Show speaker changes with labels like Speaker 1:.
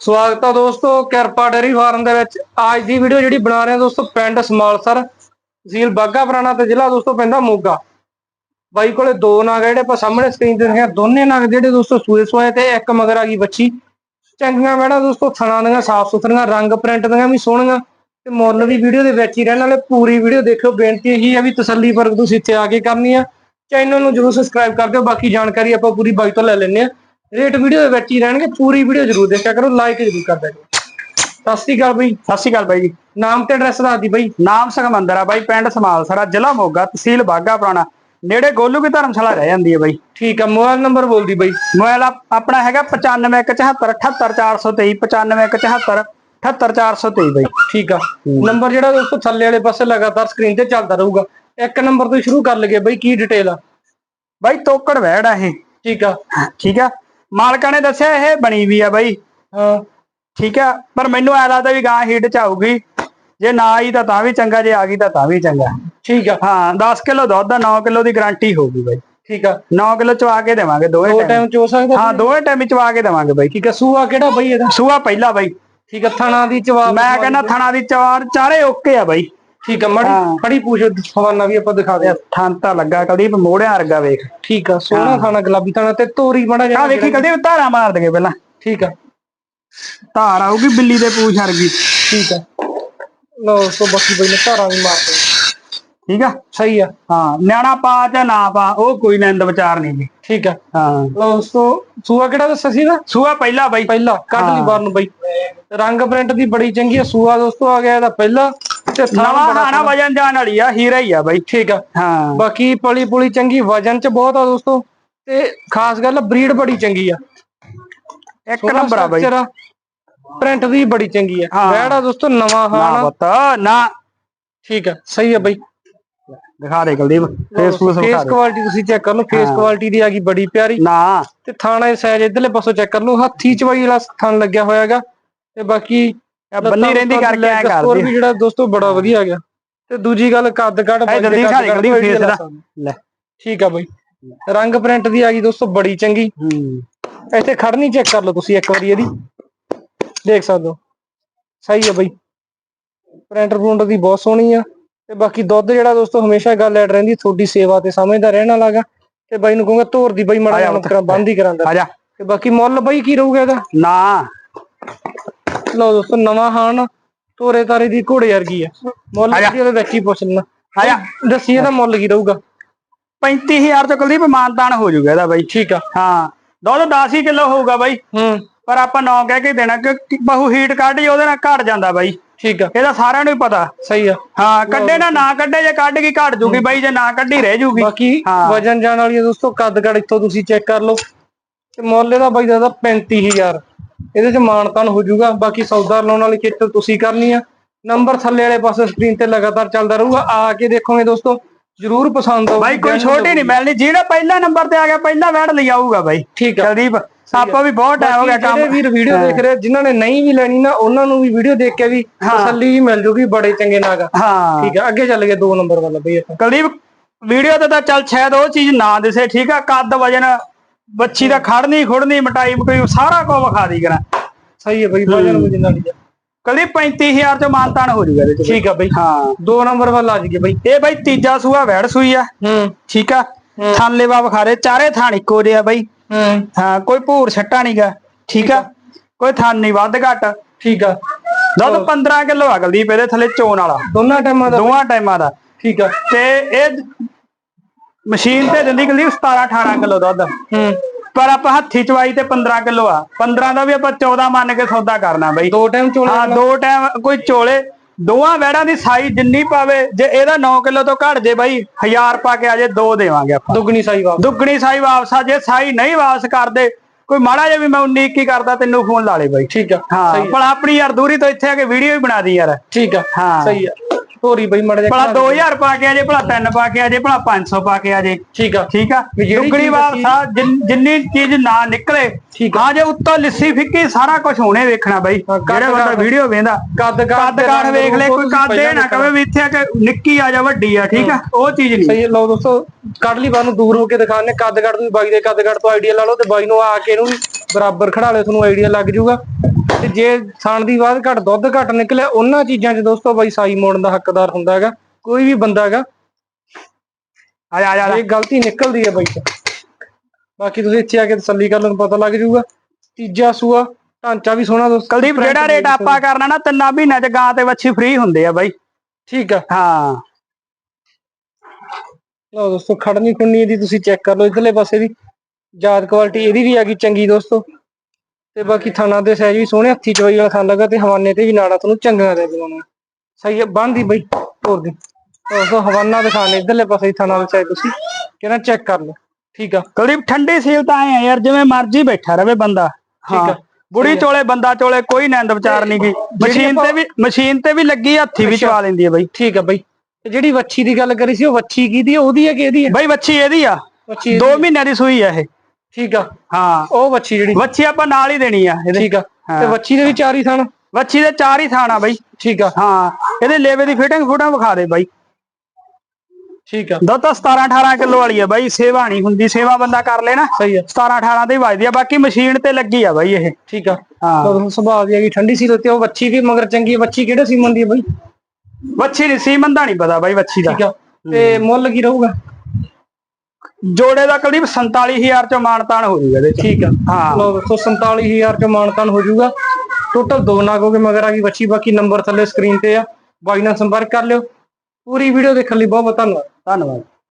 Speaker 1: ਸਵਾਗਤ ਆ ਦੋਸਤੋ, ਕਿਰਪਾ ਡੇਰੀ ਫਾਰਮ ਦੇ ਵਿੱਚ। ਅੱਜ ਦੀ ਵੀਡੀਓ ਜਿਹੜੀ ਬਣਾ ਰਹੇ ਆ ਦੋਸਤੋ, ਪਿੰਡ ਸਮਾਲਸਰ, ਤਹਿਸੀਲ ਬਾਗਾ ਪੁਰਾਣਾ ਤੇ ਜ਼ਿਲ੍ਹਾ ਦੋਸਤੋ ਪੈਂਦਾ ਮੋਗਾ। ਬਾਈ ਕੋਲੇ ਦੋ ਨਾਗ ਜਿਹੜੇ, ਆਪਾਂ ਸਾਹਮਣੇ ਸਕਰੀਨ ਤੇ ਦੇਖਿਆ ਦੋਨੇ ਨਾਗ ਜਿਹੜੇ ਦੋਸਤੋ ਸੂਏ ਸੋਏ ਤੇ ਇੱਕ ਮਗਰ ਆ ਗਈ ਬੱਚੀ ਚੰਗੀਆਂ ਮੈਡਮ ਦੋਸਤੋ, ਥਣਾ ਦੀਆਂ, ਸਾਫ਼ ਸੁਥਰੀਆਂ, ਰੰਗ ਪ੍ਰਿੰਟ ਦੀਆਂ ਵੀ ਸੋਹਣੀਆਂ। ਤੇ ਮੁੱਲ ਵੀ ਵੀਡੀਓ ਦੇ ਵਿੱਚ ਹੀ ਰਹਿਣ ਵਾਲੇ। ਪੂਰੀ ਵੀਡੀਓ ਦੇਖਿਓ, ਬੇਨਤੀ ਇਹੀ ਹੈ ਵੀ ਤਸੱਲੀ ਵਰਗ ਤੁਸੀਂ ਇੱਥੇ ਆ ਕੇ ਕਰਨੀ ਆ। ਚੈਨਲ ਨੂੰ ਜਰੂਰ ਸਬਸਕ੍ਰਾਈਬ ਕਰ ਦਿਓ। ਬਾਕੀ ਜਾਣਕਾਰੀ ਆਪਾਂ ਪੂਰੀ ਬਾਈ ਤੋਂ ਲੈ ਲੈਂਦੇ ਆ। ਰੇਟ ਵੀਡੀਓ ਦੇ ਵਿੱਚ ਹੀ ਰਹਿਣਗੇ ਪੂਰੀ ਵੀਡੀਓ ਜਰੂਰ ਦੇਖਿਆ ਕਰੋ ਲਾਈਕ ਜਰੂਰ ਕਰ ਦਿਆ ਕਰੋ। ਸਤਿ ਸ਼੍ਰੀ ਅਕਾਲ ਬਈ।
Speaker 2: ਸਤਿ ਸ਼੍ਰੀ ਅਕਾਲ ਬਾਈ ਜੀ।
Speaker 1: ਨਾਮ ਤੇ ਐਡਰੈਸ ਦੱਸ ਦੀ ਬਈ।
Speaker 2: ਨਾਮ ਸੁਖਮੰਦਰ ਆ ਬਾਈ ਪਿੰਡ ਸਮਾਲਸਰਾ ਜ਼ਿਲ੍ਹਾ ਮੋਗਾ ਤਹਿਸੀਲ ਬਾਗਾ ਪੁਰਾਣਾ। ਨੇੜੇ ਗੋਲੂ ਕੀ ਧਰਮਸ਼ਾਲਾ ਰਹਿ ਜਾਂਦੀ ਹੈ ਬਾਈ।
Speaker 1: ਠੀਕ ਆ ਮੋਬਾਈਲ ਨੰਬਰ ਬੋਲ ਦੀ ਬਈ।
Speaker 2: ਮੋਬਾਈਲ ਆਪ- ਆਪਣਾ ਹੈਗਾ 9574 78423 9574 78423 ਬਾਈ।
Speaker 1: ਠੀਕ ਆ। ਨੰਬਰ ਜਿਹੜਾ ਦੋਸਤੋ ਥੱਲੇ ਵਾਲੇ ਪਾਸੇ ਲਗਾਤਾਰ ਸਕਰੀਨ ਤੇ ਚੱਲਦਾ ਰਹੂਗਾ। ਇੱਕ ਨੰਬਰ ਤੋਂ ਸ਼ੁਰੂ ਕਰ ਲਈਏ ਬਈ ਕੀ ਡਿਟੇਲ ਆ?
Speaker 2: ਬਾਈ ਤੋਕੜ ਵੈੜ ਆ ਇਹ।
Speaker 1: ਠੀਕ ਆ।
Speaker 2: ਠੀਕ ਆ। ਮਾਲਕਾਂ ਨੇ ਦੱਸਿਆ ਇਹ ਬਣੀ ਵੀ ਆ ਬਾਈ। ਠੀਕ ਆ ਪਰ ਮੈਨੂੰ ਐ ਲੱਗਦਾ ਵੀ ਗਾਂ ਹੀਟ ਚ ਆਊਗੀ। ਜੇ ਨਾ ਆਈ ਤਾਂ ਤਾਂ ਵੀ ਚੰਗਾ ਜੇ ਆ ਗਈ ਤਾਂ ਤਾਂ ਵੀ ਚੰਗਾ।
Speaker 1: ਠੀਕ ਆ।
Speaker 2: ਹਾਂ 10 ਕਿਲੋ ਦੁੱਧ ਦਾ 9 ਕਿਲੋ ਦੀ ਗਾਰੰਟੀ ਹੋਊਗੀ ਬਾਈ।
Speaker 1: ਠੀਕ ਆ।
Speaker 2: 9 ਕਿਲੋ ਚਵਾ ਕੇ ਦੇਵਾਂਗੇ ਦੋਵੇਂ
Speaker 1: ਦੋ
Speaker 2: ਟਾਈਮ
Speaker 1: ਚੋ ਸਕਦਾ
Speaker 2: ਹਾਂ ਦੋਵੇਂ ਟਾਈਮ ਚਵਾ ਕੇ ਦੇਵਾਂਗੇ ਬਾਈ।
Speaker 1: ਠੀਕ ਆ ਸੂਆ ਕਿਹੜਾ ਬਈ ਇਹਦਾ?
Speaker 2: ਸੂਆ ਪਹਿਲਾ ਬਾਈ।
Speaker 1: ਠੀਕ ਆ ਥਣਾ ਦੀ ਜਵਾਬ
Speaker 2: ਮੈਂ ਕਹਿੰਦਾ ਥਣਾ ਦੀ ਚਾਰ ਚਾਰੇ ਓਕੇ ਆ ਬਾਈ।
Speaker 1: ਠੀਕ ਆ ਮੜੀ
Speaker 2: ਹਾਂ।
Speaker 1: ਫੜੀ ਪੂਛ ਹਵਾਨਾ ਵੀ ਆਪਾਂ ਦਿਖਾ ਦੇ
Speaker 2: ਥਣ ਤਾਂ ਲੱਗਾ ਕਲਦੀਪ ਮੋੜਿਆਂ ਵਰਗਾ ਵੇਖ।
Speaker 1: ਠੀਕ ਆ ਸੋਹਣਾ ਥਾਣਾ ਗੁਲਾਬੀ ਥਾਣਾ ਤੇ ਤੋਰੀ ਮੜਾ
Speaker 2: ਆ
Speaker 1: ਜਾ
Speaker 2: ਵੇਖੀ ਕਲਦੀਪ ਧਾਰਾ ਮਾਰ ਦਗੇ ਪਹਿਲਾਂ।
Speaker 1: ਠੀਕ ਆ।
Speaker 2: ਧਾਰ ਆਊਗੀ ਬਿੱਲੀ ਦੇ ਪੂਛ ਵਰਗੀ।
Speaker 1: ਠੀਕ ਆ। ਲੋ ਸੋ ਬਾਕੀ ਬਈ ਨੇ ਧਾਰਾਂ ਵੀ ਮਾਰਦੇ
Speaker 2: ਠੀਕ ਆ?
Speaker 1: ਸਹੀ ਆ।
Speaker 2: ਹਾਂ ਨਿਆਣਾ ਪਾ ਜਾਂ ਨਾ ਪਾ ਉਹ ਕੋਈ ਨਿੰਦ ਵਿਚਾਰ ਨਹੀਂ ਜੀ।
Speaker 1: ਠੀਕ ਆ।
Speaker 2: ਹਾਂ।
Speaker 1: ਲੋ ਸੋ ਸੂਆ ਕਿਹੜਾ ਦੱਸਿਆ ਸੀ ਨਾ?
Speaker 2: ਸੂਆ ਪਹਿਲਾ ਬਾਈ।
Speaker 1: ਪਹਿਲਾ ਕੱਢ ਲਈ ਬਾਹਰ ਨੂੰ ਬਈ। ਰੰਗ ਪ੍ਰਿੰਟ ਦੀ ਬੜੀ ਚੰਗੀ ਆ ਸੂਆ ਦੋਸਤੋ ਆ ਗਿਆ ਇਹਦਾ ਪਹਿਲਾ। ਤੇ ਥਾਂ
Speaker 2: ਨਵਾਂ
Speaker 1: ਬੜਾ
Speaker 2: ਹਾਣਾ ਵਜਨ ਜਾਣ ਵਾਲੀ ਆ ਹੀਰਾ ਹੀ ਆ ਬਾਈ
Speaker 1: ਠੀਕ ਆ।
Speaker 2: ਹਾਂ।
Speaker 1: ਬਾਕੀ ਪਲੀ ਪੁਲੀ ਚੰਗੀ ਵਜਨ ਚ ਬਹੁਤ ਆ ਦੋਸਤੋ। ਤੇ ਖਾਸ ਗੱਲ ਬਰੀਡ ਬੜੀ ਚੰਗੀ ਆ।
Speaker 2: ਇੱਕ ਨੰਬਰ ਆ ਬਾਈ।
Speaker 1: ਪ੍ਰਿੰਟ ਦੀ ਬੜੀ ਚੰਗੀ ਆ।
Speaker 2: ਹਾਂ।
Speaker 1: ਵੈੜਾ ਦੋਸਤੋ ਨਵਾਂ
Speaker 2: ਨਾ
Speaker 1: ਹਾਣਾ
Speaker 2: ਪਤਾ ਨਾ।
Speaker 1: ਠੀਕ ਆ ਸਹੀ ਆ ਬਈ।
Speaker 2: ਦਿਖਾ ਦੇ ਕੁਲਦੀਪ ਫੇਸਬੁੱਕ
Speaker 1: ਫੇਸ
Speaker 2: ਦਿਖਾ ਦੇ।
Speaker 1: ਕੁਆਲਿਟੀ ਤੁਸੀਂ ਚੈੱਕ ਕਰ ਲਓ ਫੇਸ ਕੁਆਲਿਟੀ ਦੀ ਆ ਗਈ ਬੜੀ ਪਿਆਰੀ।
Speaker 2: ਨਾ।
Speaker 1: ਤੇ ਥਾਣਾ ਸਾਈਜ਼ ਇਧਰਲੇ ਪਾਸੋਂ ਚੈੱਕ ਕਰ ਲਓ ਹੱਥੀ ਚਵਾਈ ਵਾਲਾ ਥਣ ਲੱਗਿਆ ਹੋਇਆਗਾ ਤੇ ਬਾਕੀ
Speaker 2: ਬੰਨੀ ਰਹਿੰਦੀ ਕਰਕੇ ਐ
Speaker 1: ਸਕੋਰ ਵੀ
Speaker 2: ਕਰਦੀ
Speaker 1: ਜਿਹੜਾ ਦੋਸਤੋ ਬੜਾ ਵਧੀਆ ਗਿਆ। ਤੇ ਦੂਜੀ ਗੱਲ ਕੱਦ ਕੱਢ
Speaker 2: ਇਹ ਜਲਦੀ ਦੇ ਜਲਦੀ ਫੇਸ ਦਾ। ਲੈ।
Speaker 1: ਠੀਕ ਆ ਬਈ। ਰੰਗ ਪ੍ਰਿੰਟ ਦੀ ਆ ਗਈ ਦੋਸਤੋ ਬੜੀ ਚੰਗੀ। ਇੱਥੇ ਖੜਨੀ ਚੈੱਕ ਕਰ ਲਓ ਤੁਸੀਂ ਇੱਕ ਵਾਰੀ ਇਹਦੀ। ਦੇਖ ਸਕਦੇ ਹੋ। ਸਹੀ ਹੈ ਬਈ। ਪ੍ਰਿੰਟਰ ਪ੍ਰਿੰਟਰ ਦੀ ਬਹੁਤ ਸੋਹਣੀ ਆ। ਤੇ ਬਾਕੀ ਦੁੱਧ ਜਿਹੜਾ ਦੋਸਤੋ ਹਮੇਸ਼ਾ ਗੱਲ ਐਡ ਰਹਿੰਦੀ ਤੁਹਾਡੀ ਸੇਵਾ ਤੇ ਸਮਝਦਾ ਰਹਿਣ ਵਾਲਾਗਾ ਤੇ ਬਾਈ ਨੂੰ ਕਹੂੰਗਾ ਧੋਰ ਦੀ ਬਾਈ
Speaker 2: ਆ
Speaker 1: ਮੜਾ ਬੰਦ ਹੀ ਕਰਾਂਦਾ।
Speaker 2: ਆ ਜਾ।
Speaker 1: ਤੇ ਬਾਕੀ ਮੁੱਲ ਬਾਈ ਕੀ ਰਹੂਗਾ ਇਹਦਾ?
Speaker 2: ਨਾ।
Speaker 1: ਲਓ ਦੋਸਤੋ ਨਵਾਂ ਹਾਨ ਤੋਰੇ ਤਾਰੇ ਦੀ ਘੋੜੇ ਵਰਗੀ ਆ। ਮੁੱਲ। ਵੀ ਉਹਦੇ ਵਿੱਚ ਹੀ ਪੁੱਛ ਲੈਣਾ।
Speaker 2: ਆ ਜਾ।
Speaker 1: ਦੱਸੀ ਇਹਦਾ ਮੁੱਲ ਕੀ ਰਹੂਗਾ?
Speaker 2: 35000 ਤੋਂ ਕੁਲਦੀਪ ਮਾਨਦਾਨ ਹੋ ਜਾਊਗਾ ਇਹਦਾ ਬਾਈ।
Speaker 1: ਠੀਕ ਆ।
Speaker 2: ਹਾਂ। ਦੁੱਧ 10 ਹੀ ਕਿਲੋ ਹੋਊਗਾ ਬਾਈ।
Speaker 1: ਹੂੰ।
Speaker 2: ਪਰ ਆਪਾਂ 9 ਕਹਿ ਕੇ ਦੇਣਾ ਕਿ ਬਹੂ ਹੀਟ ਕੱਢ ਜੇ ਉਹਦੇ ਨਾਲ ਘਟ ਜਾਂਦਾ ਬਾਈ।
Speaker 1: ਠੀਕ ਆ।
Speaker 2: ਇਹਦਾ ਸਾਰਿਆਂ ਨੂੰ ਹੀ ਪਤਾ।
Speaker 1: ਸਹੀ ਆ।
Speaker 2: ਹਾਂ ਕੱਢੇ ਨਾ ਨਾ ਕੱਢੇ ਜੇ ਕੱਢ ਗਈ ਘਟ ਜੂਗੀ ਬਾਈ ਜੇ ਨਾ ਕੱਢੀ ਰਹਿ ਜੂਗੀ।
Speaker 1: ਬਾਕੀ
Speaker 2: ਹਾਂ।
Speaker 1: ਵਜਨ ਜਾਣ ਵਾਲੀ ਆ ਦੋਸਤੋ ਕੱਦ ਕੱਦ ਇੱਥੋਂ ਤੁਸੀਂ ਚੈੱਕ ਕਰ ਲਓ। ਤੇ ਮੁੱਲ ਇਹਦਾ ਬਾਈ ਦਾ 35000 ਇਹਦੇ ਚ ਮਾਨਤਾਨ ਹੋ ਜਾਊਗਾ ਬਾਕੀ ਸੌਦਾ ਲਾਉਣ ਵਾਲੀ ਕਿੱਟ ਤੁਸੀਂ ਕਰਨੀ ਆ। ਨੰਬਰ ਥੱਲੇ ਵਾਲੇ ਪਾਸੇ ਸਕਰੀਨ ਤੇ ਲਗਾਤਾਰ ਚੱਲਦਾ ਰਹੂਗਾ। ਆ ਕੇ ਦੇਖੋਗੇ ਦੋਸਤੋ ਜਰੂਰ ਪਸੰਦ ਆਊ
Speaker 2: ਬਾਈ ਕੋਈ ਛੋਟੀ ਨਹੀਂ ਮਿਲਣੀ ਜਿਹੜਾ ਪਹਿਲਾ ਨੰਬਰ ਤੇ ਆ ਗਿਆ ਪਹਿਲਾ ਵੈਟ ਲਈ ਆਊਗਾ ਬਾਈ।
Speaker 1: ਠੀਕ ਆ।
Speaker 2: ਕੁਲਦੀਪ ਆਪਾਂ ਵੀ ਬਹੁਤ ਟਾਈਮ ਹੋ ਗਿਆ
Speaker 1: ਜਿਹੜੇ
Speaker 2: ਕੰਮ।
Speaker 1: ਵੀਰ ਵੀਡੀਓ ਦੇਖ ਰਹੇ ਜਿਨ੍ਹਾਂ ਨੇ ਨਹੀਂ ਵੀ ਲੈਣੀ ਨਾ ਉਹਨਾਂ ਨੂੰ ਵੀ ਵੀਡੀਓ ਦੇਖ ਕੇ ਵੀ ਤਸੱਲੀ ਮਿਲ ਜੂਗੀ ਬੜੇ ਚੰਗੇ ਨਾਗ।
Speaker 2: ਹਾਂ।
Speaker 1: ਠੀਕ ਆ ਅੱਗੇ ਚੱਲ ਗਏ 2 ਨੰਬਰ ਵੱਲ ਬਈ ਆਪਾਂ।
Speaker 2: ਕੁਲਦੀਪ ਵੀਡੀਓ ਤੇ ਤਾਂ ਚੱਲ ਸ਼ਾਇਦ ਉਹ ਚੀਜ਼ ਨਾ ਦਿਸੇ ਠੀਕ ਆ? ਕੱਦ ਵਜਨ ਬੱਚੀ ਦਾ ਖੜਨੀ ਖੁੜਨੀ ਮਟਾਈ ਮਟਾਈ ਸਾਰਾ ਕੁਝ ਵਿਖਾ ਦੀ ਕਰਾਂ।
Speaker 1: ਸਹੀ ਹੈ ਬਈ ਵਜਨ ਵਜਨ ਵਾਲੀ ਆ।
Speaker 2: ਕੁਲਦੀਪ 35000 ਚ ਮਾਨਤਾਨ ਹੋ ਜਾਊਗਾ ਇਹਦੇ ਚ
Speaker 1: ਠੀਕ ਆ ਬਈ।
Speaker 2: ਹਾਂ।
Speaker 1: 2 ਨੰਬਰ ਵੱਲ ਆ ਜੀਏ ਬਈ।
Speaker 2: ਇਹ ਬਾਈ ਤੀਜਾ ਸੂਆ ਵੈੜ ਸੂਈ ਆ।
Speaker 1: ਹੂੰ।
Speaker 2: ਠੀਕ ਆ? ਥਾਨ ਲੇਵਾ ਵਿਖਾਰੇ ਚਾਰੇ ਥਾਣ ਇੱਕੋ ਜਿਹੇ ਆ ਬਾਈ।
Speaker 1: ਹੂੰ।
Speaker 2: ਹਾਂ ਕੋਈ ਭੂਰ ਛੱਟਾ ਨਹੀਂਗਾ ਠੀਕ ਆ? ਕੋਈ ਥਾਨ ਨਹੀਂ ਵੱਧ ਘੱਟ।
Speaker 1: ਠੀਕ ਆ।
Speaker 2: ਦੁੱਧ 15 ਕਿਲੋ ਆ ਕੁਲਦੀਪ ਇਹਦੇ ਥੱਲੇ ਚੋਣ ਵਾਲਾ।
Speaker 1: ਦੋਨਾਂ ਟਾਈਮਾਂ ਦਾ
Speaker 2: ਦੋਵਾਂ ਟਾਈਮਾਂ ਦਾ।
Speaker 1: ਠੀਕ ਆ।
Speaker 2: ਤੇ ਇਹ ਮਸ਼ੀਨ ਤੇ ਦਿੰਦੀ ਕੁਲਦੀਪ 17 18 ਕਿਲੋ ਦੁੱਧ।
Speaker 1: ਹੂੰ।
Speaker 2: ਪਰ ਆਪਾਂ ਹੱਥੀ ਚਵਾਈ ਤੇ 15 ਕਿਲੋ ਆ। 15 ਦਾ ਵੀ ਆਪਾਂ 14 ਮੰਨ ਕੇ ਸੌਦਾ ਕਰਨਾ ਬਈ।
Speaker 1: ਦੋ ਟਾਈਮ ਚੋਲੇ
Speaker 2: ਹਾਂ ਦੋ ਟਾਈਮ ਕੋਈ ਚੋਲੇ। ਦੋਵਾਂ ਵੈੜਾਂ ਦੀ ਸਾਈ ਜਿੰਨੀ ਪਾਵੇ ਜੇ ਇਹਦਾ 9 ਕਿਲੋ ਤੋਂ ਘੱਟ ਜੇ ਬਾਈ 1000 ਪਾ ਕੇ ਆ ਜੇ ਦੋ ਦੇਵਾਂਗੇ ਆਪਾਂ।
Speaker 1: ਦੁੱਗਣੀ ਸਾਈ ਵਾਪ
Speaker 2: ਦੁੱਗਣੀ ਸਾਈ ਵਾਪਸ ਆ ਜੇ ਸਾਈ ਨਹੀਂ ਵਾਪਸ ਕਰਦੇ ਕੋਈ ਮਾੜਾ ਜਿਹਾ ਵੀ ਮੈਂ 19 21 ਕਰਦਾ ਤੈਨੂੰ ਫੋਨ ਲਾ ਲੇ ਬਾਈ।
Speaker 1: ਠੀਕ ਆ।
Speaker 2: ਹਾਂ ਭਲਾ ਆਪਣੀ ਯਾਰ ਦੂਰੀ ਤੋਂ ਇੱਥੇ ਆ ਕੇ ਵੀਡੀਓ ਵੀ ਬਣਾ ਦੀ ਯਾਰ।
Speaker 1: ਠੀਕ ਆ।
Speaker 2: ਹਾਂ।
Speaker 1: ਸਹੀ ਆ। ਧੋਰੀ ਬਈ ਮੜ ਜਾ
Speaker 2: ਭਲਾ 2000 ਪਾ ਕੇ ਆ ਜੇ ਭਲਾ 3 ਪਾ ਕੇ ਆ ਜੇ ਭਲਾ 500 ਪਾ ਕੇ ਆ ਜੇ।
Speaker 1: ਠੀਕ ਆ।
Speaker 2: ਠੀਕ ਆ?
Speaker 1: ਵੀ ਜਿਹੜੀ
Speaker 2: ਦੁੱਗਣੀ
Speaker 1: ਚੀਜ਼
Speaker 2: ਵਾਪਸ ਆ ਜਿੰਨ- ਚੀਜ਼ ਨਾ ਨਿਕਲੇ ਹਾਂ ਜੇ ਉੱਤੋਂ ਲਿੱਸੀ ਫਿੱਕੀ ਸਾਰਾ ਕੁਝ ਹੋਣੇ ਵੇਖਣਾ ਬਾਈ। ਜਿਹੜੇ ਬੰਦਾ ਵੀਡੀਓ ਵੇਂਦਾ
Speaker 1: ਕੱਦ
Speaker 2: ਕੱਦ ਵੇਖ ਲੈ ਕੋਈ ਕੱਦ ਇਹ ਨਾ ਕਵੇ ਵੀ ਇੱਥੇ ਆ ਕੇ ਨਿੱਕੀ ਆ ਜਾ ਵੱਡੀ ਆ ਠੀਕ ਆ? ਉਹ ਚੀਜ਼ ਨਹੀਂ।
Speaker 1: ਸਹੀ ਲਓ ਦੋਸਤੋ ਕੱਢ ਲਈ ਬਾਹਰ ਦੂਰ ਹੋ ਕੇ ਦਿਖਾਣੇ ਕੱਦ ਕੱਢ ਬਾਈ ਦੇ ਕੱਦ ਕੱਢ ਤੋਂ ਆਈਡੀਆ ਲਾ ਲਓ ਤੇ ਬਾਈ ਨੂੰ ਆ ਕੇ ਇਹਨੂੰ ਬਰਾਬਰ ਖੜਾ ਲਿਓ ਤੁਹਾਨੂੰ ਆਈਡੀਆ ਲੱਗ ਜਾਊਗਾ ਤੇ ਜੇ ਥਣ ਦੀ ਬਾਅਦ ਘੱਟ ਦੁੱਧ ਘੱਟ ਨਿਕਲਿਆ ਉਹਨਾਂ ਚੀਜ਼ਾਂ 'ਚ ਦੋਸਤੋ ਬਾਈ ਸਾਈ ਮੋੜਨ ਦਾ ਹੱਕਦਾਰ ਹੁੰਦਾ ਹੈਗਾ ਕੋਈ ਵੀ ਬੰਦਾ ਹੈਗਾ।
Speaker 2: ਆ ਜਾ ਆ ਜਾ,
Speaker 1: ਇਹ ਗਲਤੀ ਨਿਕਲਦੀ ਹੈ ਬਾਈ। ਤੋਂ ਬਾਕੀ ਤੁਸੀਂ ਇੱਥੇ ਆ ਕੇ ਤਸੱਲੀ ਕਰ ਲਓ ਪਤਾ ਲੱਗ ਜਾਊਗਾ। ਤੀਜਾ ਸੂਆ ਢਾਂਚਾ ਵੀ ਸੋਹਣਾ ਦੋਸਤੋ।
Speaker 2: ਕੁਲਦੀਪ ਜਿਹੜਾ ਰੇਟ ਆਪਾਂ ਕਰਨਾ ਨਾ ਤਿੰਨਾਂ ਮਹੀਨਿਆਂ ਚ ਗਾਂ ਤੇ ਵੱਛੀ ਫ੍ਰੀ ਹੁੰਦੇ ਆ ਬਾਈ।
Speaker 1: ਠੀਕ ਆ।
Speaker 2: ਹਾਂ।
Speaker 1: ਲਓ ਦੋਸਤੋ ਖੜਨੀ ਖੁੰਨੀ ਇਹਦੀ ਤੁਸੀਂ ਚੈੱਕ ਕਰ ਲਓ ਇਧਰਲੇ ਪਾਸੇ ਦੀ। ਜਾਤ ਕੁਆਲਿਟੀ ਇਹਦੀ ਵੀ ਆ ਗਈ ਚੰਗੀ ਦੋਸਤੋ। ਤੇ ਬਾਕੀ ਥਾਣਾ ਦੇ ਸਾਈਜ਼ ਵੀ ਸੋਹਣੇ ਹੱਥੀ ਚਵਾਈ ਵਾਲਾ ਥਾਂ ਲੱਗਾ ਤੇ ਹਵਾਨੇ ਤੇ ਵੀ ਨਾੜਾ ਤੁਹਾਨੂੰ ਚੰਗਾ ਦੇ ਬਣਾਉਣਾ ਸਹੀ ਹੈ ਬੰਦੀ ਬਈ ਹੋਰ ਦੀ। ਦੋਸਤੋ ਹਵਾਨਾ ਦਿਖਾਣੇ ਇਧਰਲੇ ਪਾਸੇ ਥਾਣਾ ਦੇ ਸਾਈਜ਼ ਤੁਸੀਂ। ਕਿਹਨਾਂ ਚੈੱਕ ਕਰ ਲਓ ਠੀਕ ਆ।
Speaker 2: ਕੁਲਦੀਪ ਠੰਡੀ ਸੀਲ ਤਾਂ ਐ ਆ ਯਾਰ ਜਿਵੇਂ ਮਰਜ਼ੀ ਬੈਠਾ ਰਵੇ ਬੰਦਾ।
Speaker 1: ਠੀਕ
Speaker 2: ਹਾਂ
Speaker 1: ਆ।
Speaker 2: ਬੁੜੀ ਚੋਲੇ ਬੰਦਾ ਚੋਲੇ ਕੋਈ ਨੰਦ ਵਿਚਾਰ ਨਹੀਂ ਗਈ ਮਸ਼ੀਨ ਤੇ ਵੀ ਮਸ਼ੀਨ ਤੇ ਵੀ ਲੱਗੀ ਹੱਥੀ ਵੀ ਚਵਾ ਲੈਂਦੀ ਹੈ ਬਾਈ।
Speaker 1: ਠੀਕ ਆ ਬਈ। ਤੇ ਜਿਹੜੀ ਵੱਛੀ ਦੀ ਗੱਲ ਕਰੀ ਸੀ ਉਹ ਵੱਛੀ ਕਿਹਦੀ ਆ? ਉਹਦੀ ਆ ਕਿ ਇਹਦੀ ਆ?
Speaker 2: ਬਾਈ ਵੱਛੀ ਇਹਦੀ ਆ।
Speaker 1: ਵੱਛੀ
Speaker 2: 2 ਮਹੀਨਿਆਂ ਦੀ ਸੂਈ ਆ ਇਹ।
Speaker 1: ਠੀਕ ਆ?
Speaker 2: ਹਾਂ।
Speaker 1: ਉਹ ਵੱਛੀ ਜਿਹੜੀ।
Speaker 2: ਵੱਛੀ ਆਪਾਂ ਨਾਲ ਹੀ ਦੇਣੀ ਆ ਇਹਦੇ।
Speaker 1: ਠੀਕ ਆ। ਤੇ ਵੱਛੀ ਦੇ ਵੀ ਚਾਰ ਹੀ ਥਣ?
Speaker 2: ਵੱਛੀ ਦੇ ਚਾਰ ਹੀ ਥਾਣਾ ਬਾਈ।
Speaker 1: ਠੀਕ ਆ।
Speaker 2: ਹਾਂ। ਇਹਦੇ ਲੇਵੇ ਦੀ ਫਿਟਿੰਗ ਫੁਟਿੰਗ ਵਿਖਾ ਦੇ ਬਾਈ।
Speaker 1: ਠੀਕ ਆ।
Speaker 2: ਦੁੱਧ ਤਾਂ 17 18 ਕਿਲੋ ਵਾਲੀ ਆ ਬਾਈ। ਸੇਵਾ ਨਹੀਂ ਹੁੰਦੀ। ਸੇਵਾ ਬੰਦਾ ਕਰ ਲੈ ਨਾ।
Speaker 1: ਸਹੀ ਆ।
Speaker 2: 17 18 ਤੇ ਹੀ ਵੱਜਦੀ ਆ। ਬਾਕੀ ਮਸ਼ੀਨ ਤੇ ਲੱਗੀ ਆ ਬਾਈ ਇਹ।
Speaker 1: ਠੀਕ ਆ।
Speaker 2: ਹਾਂ।
Speaker 1: ਉਹ ਸੁਭਾਅ ਦੀ ਹੈਗੀ ਠੰਡੀ ਸੀ ਤੇ ਉਹ ਵੱਛੀ ਵੀ ਮਗਰ ਚੰਗੀ ਵੱਛੀ ਕਿਹੜੇ ਸੀਮਨ ਦੀ ਬਈ?
Speaker 2: ਵੱਛੀ ਨਹੀਂ ਸੀਮਨ ਦਾ ਨਹੀਂ ਪਤਾ ਬਾਈ ਵੱਛੀ ਦਾ।
Speaker 1: ਠੀਕ ਆ। ਤੇ ਮੁੱਲ ਕੀ ਰਹੂਗਾ?
Speaker 2: ਜੋੜੇ ਦਾ ਕਰੀਬ 47000 ਚ ਮਾਨਤਾਨ ਹੋ ਜੂਗਾ ਇਹਦੇ ਚ।
Speaker 1: ਠੀਕ ਆ।
Speaker 2: ਹਾਂ।
Speaker 1: ਲਓ ਦੋਸਤੋ 47000 ਚ ਮਾਨਤਾਨ ਹੋ ਜਾਊਗਾ ਟੋਟਲ ਦੋ ਨਾਗ ਗਏ ਮਗਰ ਆ ਗਈ ਵੱਛੀ ਬਾਕੀ ਨੰਬਰ ਥੱਲੇ ਸਕਰੀਨ ਤੇ ਆ। ਬਾਈ ਨਾਲ ਸੰਪਰਕ ਕਰ ਲਿਓ। ਪੂਰੀ ਵੀਡੀਓ ਦੇਖਣ ਲਈ ਬਹੁਤ ਬਹੁਤ ਧੰਨਵਾਦ।
Speaker 2: ਧੰਨਵਾਦ।